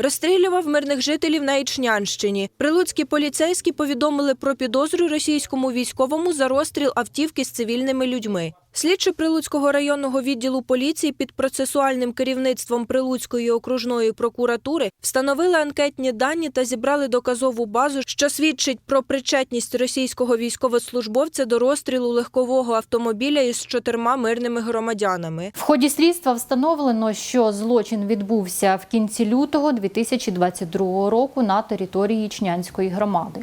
Розстрілював мирних жителів на Ічнянщині. Прилуцькі поліцейські повідомили про підозру російському військовому за розстріл автівки з цивільними людьми. Слідчі Прилуцького районного відділу поліції під процесуальним керівництвом Прилуцької окружної прокуратури встановили анкетні дані та зібрали доказову базу, що свідчить про причетність російського військовослужбовця до розстрілу легкового автомобіля із чотирма мирними громадянами. В ході слідства встановлено, що злочин відбувся в кінці лютого 2022 року на території Ічнянської громади.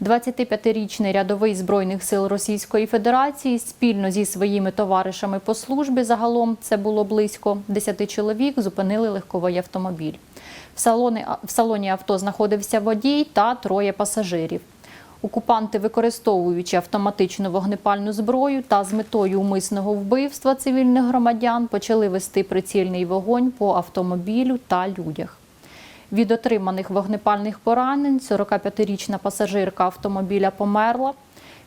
25-річний рядовий збройних сил Російської Федерації спільно зі своїми товаришами по службі загалом це було близько 10 чоловік. Зупинили легковий автомобіль. В салоні, в салоні авто знаходився водій та троє пасажирів. Окупанти, використовуючи автоматичну вогнепальну зброю та з метою умисного вбивства цивільних громадян, почали вести прицільний вогонь по автомобілю та людях. Від отриманих вогнепальних поранень 45-річна пасажирка автомобіля померла.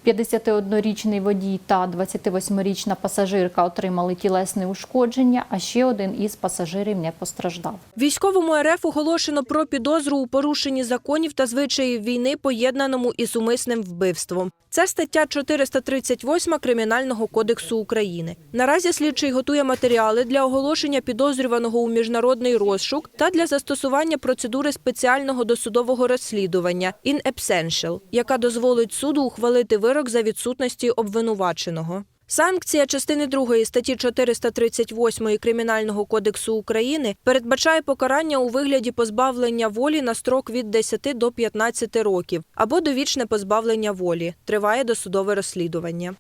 51-річний водій та 28-річна пасажирка отримали тілесне ушкодження, а ще один із пасажирів не постраждав. Військовому РФ оголошено про підозру у порушенні законів та звичаїв війни, поєднаному із умисним вбивством. Це стаття 438 Кримінального кодексу України. Наразі слідчий готує матеріали для оголошення підозрюваного у міжнародний розшук та для застосування процедури спеціального досудового розслідування in absentia, яка дозволить суду ухвалити вирок за відсутності обвинуваченого. Санкція частини 2 статті 438 Кримінального кодексу України передбачає покарання у вигляді позбавлення волі на строк від 10 до 15 років або довічне позбавлення волі. Триває досудове розслідування.